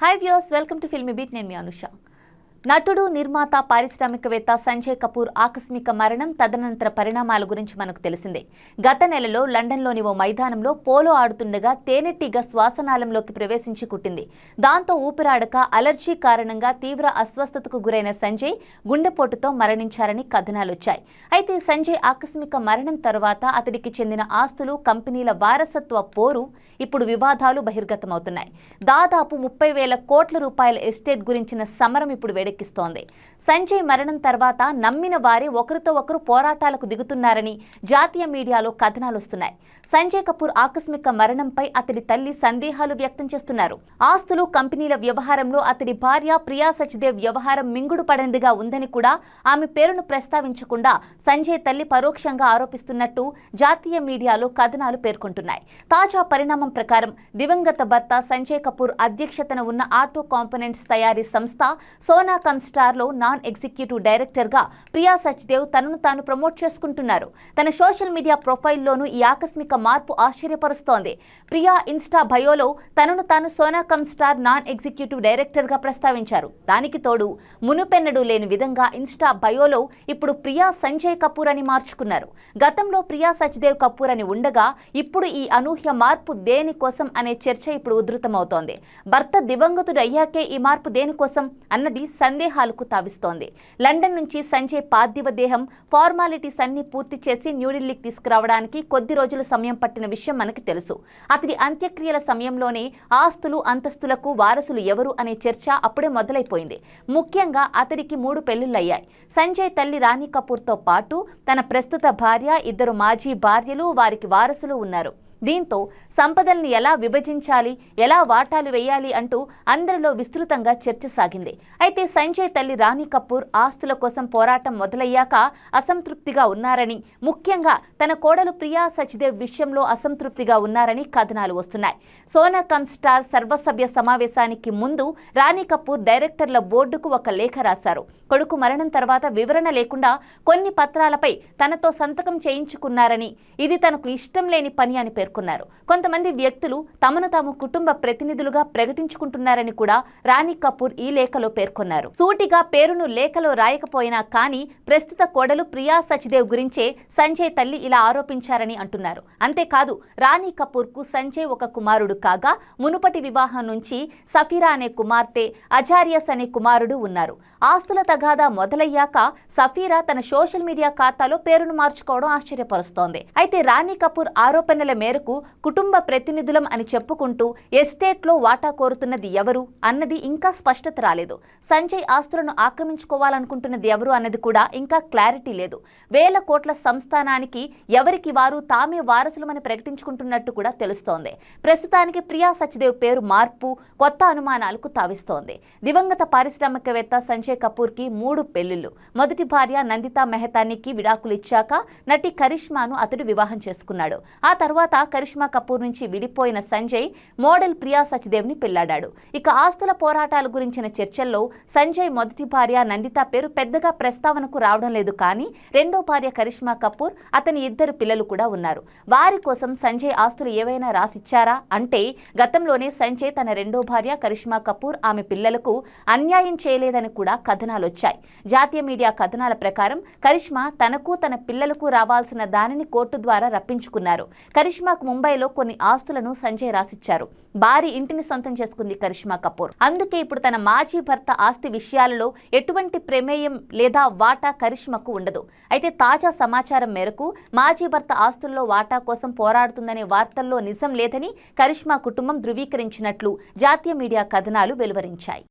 hi views welcome to Filmi Beat నేను మీ అనుష నటుడు నిర్మాత పారిశ్రామికవేత్త సంజయ్ కపూర్ ఆకస్మిక మరణం తదనంతర పరిణామాల గురించి మనకు తెలిసిందే. గత నెలలో లండన్లోని ఓ మైదానంలో పోలో ఆడుతుండగా తేనెటీగ శ్వాసనాళంలోకి ప్రవేశించి కుట్టింది. దాంతో ఊపిరాడక అలర్జీ కారణంగా తీవ్ర అస్వస్థతకు గురైన సంజయ్ గుండెపోటుతో మరణించారని కథనాలొచ్చాయి. అయితే సంజయ్ ఆకస్మిక మరణం తర్వాత అతడికి చెందిన ఆస్తులు కంపెనీల వారసత్వ పోరు ఇప్పుడు వివాదాలు బహిర్గతమవుతున్నాయి. దాదాపు ముప్పై వేల కోట్ల రూపాయల ఎస్టేట్ గురించిన సమరం ఇప్పుడు వేడెక్కిస్తోంది సంజయ్ మరణం తర్వాత నమ్మిన వారే ఒకరితో ఒకరు పోరాటాలకు దిగుతున్నారని జాతీయ మీడియాలో కథనాలు వస్తున్నాయి. సంజయ్ కపూర్ ఆకస్మిక మరణంపై అతడి తల్లి సందేహాలు వ్యక్తం చేస్తున్నారు. ఆస్తులు కంపెనీల వ్యవహారంలో అతడి భార్య ప్రియా సచ్దేవ్ వ్యవహారం మింగుడు పడిందిగా ఉందని కూడా ఆమె పేరును ప్రస్తావించకుండా సంజయ్ తల్లి పరోక్షంగా ఆరోపిస్తున్నట్టు జాతీయ మీడియాలో కథనాలు పేర్కొంటున్నాయి. తాజా పరిణామం ప్రకారం దివంగత భర్త సంజయ్ కపూర్ అధ్యక్షతన ఉన్న ఆటో కాంపోనెంట్స్ తయారీ సంస్థ సోనా స్టార్లో నా నాన్ ఎగ్జిక్యూటివ్ డైరెక్టర్గా ప్రియా సచ్దేవ్ తనను తాను ప్రమోట్ చేసుకుంటున్నారు. తన సోషల్ మీడియా ప్రొఫైల్లోనూ ఈ ఆకస్మిక మార్పు ఆశ్చర్యపరుస్తోంది. ప్రియా ఇన్స్టా బయోలో తనను తాను సోనాకమ్ స్టార్ నాన్ ఎగ్జిక్యూటివ్ డైరెక్టర్గా ప్రస్తావించారు. దానికి తోడు మునుపెన్నడూ లేని విధంగా ఇన్స్టా బయోలో ఇప్పుడు ప్రియా సంజయ్ కపూర్ అని మార్చుకున్నారు. గతంలో ప్రియా సచ్దేవ్ కపూర్ అని ఉండగా ఇప్పుడు ఈ అనూహ్య మార్పు దేనికోసం అనే చర్చ ఇప్పుడు ఉధృతమవుతోంది. భర్త దివంగతుడు అయ్యాకే ఈ మార్పు దేనికోసం? అన్నది సందేహాలకు తావిస్తుంది. లండన్ నుంచి సంజయ్ పార్థివ దేహం ఫార్మాలిటీస్ అన్ని పూర్తి చేసి న్యూఢిల్లీకి తీసుకురావడానికి కొద్ది రోజులు సమయం పట్టిన విషయం మనకి తెలుసు. అతడి అంత్యక్రియల సమయంలోనే ఆస్తులు అంతస్తులకు వారసులు ఎవరు అనే చర్చ అప్పుడే మొదలైపోయింది. ముఖ్యంగా అతడికి మూడు పెళ్ళిళ్ళయ్యాయి సంజయ్ తల్లి రాణి కపూర్తో పాటు తన ప్రస్తుత భార్య ఇద్దరు మాజీ భార్యలు వారికి వారసులు ఉన్నారు. దీంతో సంపదల్ని ఎలా విభజించాలి ఎలా వాటాలు వేయాలి అంటూ అందరిలో విస్తృతంగా చర్చ సాగింది. అయితే సంజయ్ తల్లి రాణి కపూర్ ఆస్తుల కోసం పోరాటం మొదలయ్యాక అసంతృప్తిగా ఉన్నారని ముఖ్యంగా తన కోడలు ప్రియా సచ్దేవ్ విషయంలో అసంతృప్తిగా ఉన్నారని కథనాలు వస్తున్నాయి. సోనా కమ్ స్టార్ సర్వసభ్య సమావేశానికి ముందు రాణి కపూర్ డైరెక్టర్ల బోర్డుకు ఒక లేఖ రాశారు. కొడుకు మరణం తర్వాత వివరణ లేకుండా కొన్ని పత్రాలపై తనతో సంతకం చేయించుకున్నారని ఇది తనకు ఇష్టం లేని పని అని పేర్కొన్నారు. కొంతమంది వ్యక్తులు తమను తాము కుటుంబ ప్రతినిధులుగా ప్రకటించుకుంటున్నారని కూడా రాణి కపూర్ ఈ లేఖలో పేర్కొన్నారు. సూటిగా పేరును లేఖలో రాయకపోయినా కానీ ప్రస్తుత కోడలు ప్రియా సచ్దేవ్ గురించే సంజయ్ తల్లి ఇలా ఆరోపించారని అంటున్నారు. అంతేకాదు రాణి కపూర్కు సంజయ్ ఒక కుమారుడు కాగా మునుపటి వివాహం నుంచి సఫీరా అనే కుమార్తె అజారియస్ అనే కుమారుడు ఉన్నారు. ఆస్తుల తగాదా మొదలయ్యాక సఫీరా తన సోషల్ మీడియా ఖాతాలో పేరును మార్చుకోవడం ఆశ్చర్యపరుస్తోంది. అయితే రాణి కపూర్ ఆరోపణల మేరకు కుటుంబ ప్రతినిధులం అని చెప్పుకుంటూ ఎస్టేట్లో వాటా కోరుతున్నది ఎవరు అన్నది ఇంకా స్పష్టత రాలేదు. సంజయ్ ఆస్తులను ఆక్రమించుకోవాలనుకుంటున్నది ఎవరు అన్నది కూడా ఇంకా క్లారిటీ లేదు. వేల కోట్ల సంస్థానానికి ఎవరికి వారు తామే వారసులమని ప్రకటించుకుంటున్నట్టు కూడా తెలుస్తోంది. ప్రస్తుతానికి ప్రియా సచ్దేవ్ పేరు మార్పు కొత్త అనుమానాలకు తావిస్తోంది. దివంగత పారిశ్రామికవేత్త సంజయ్ కపూర్కి మూడు పెళ్ళిళ్ళు మొదటి భార్య నందితా మెహతానికి విడాకులు ఇచ్చాక నటి కరిష్మాను అతడు వివాహం చేసుకున్నాడు. ఆ తర్వాత కరిష్మా కపూర్ నుంచి విడిపోయిన సంజయ్ మోడల్ ప్రియా సచ్దేవ్ని పెళ్ళాడాడు. ఇక ఆస్తుల పోరాటాల గురించిన చర్చల్లో సంజయ్ మొదటి భార్య నందిత పేరు పెద్దగా ప్రస్తావనకు రావడం లేదు కానీ రెండో భార్య కరిష్మా కపూర్ అతని ఇద్దరు పిల్లలు కూడా ఉన్నారు. వారి కోసం సంజయ్ ఆస్తులు ఏవైనా రాసిచ్చారా? అంటే గతంలోనే సంజయ్ తన రెండో భార్య కరిష్మా కపూర్ ఆమె పిల్లలకు అన్యాయం చేయలేదని కూడా కథనాలు వచ్చాయి. జాతీయ మీడియా కథనాల ప్రకారం కరిష్మా తనకు తన పిల్లలకు రావాల్సిన దానిని కోర్టు ద్వారా రప్పించుకున్నారు. కరిష్మాకు ముంబైలో కొన్ని ఆస్తులను సంజయ్ రాసిచ్చారు. భారీ ఇంటిని సొంతం చేసుకుంది కరిష్మా కపూర్. అందుకే ఇప్పుడు తన మాజీ భర్త ఆస్తి విషయాలలో ఎటువంటి ప్రమేయం లేదా వాటా కరిష్మాకు ఉండదు. అయితే తాజా సమాచారం మేరకు మాజీ భర్త ఆస్తుల్లో వాటా కోసం పోరాడుతుందనే వార్తల్లో నిజం లేదని కరిష్మా కుటుంబం ధృవీకరించినట్లు జాతీయ మీడియా కథనాలు వెలువరించాయి.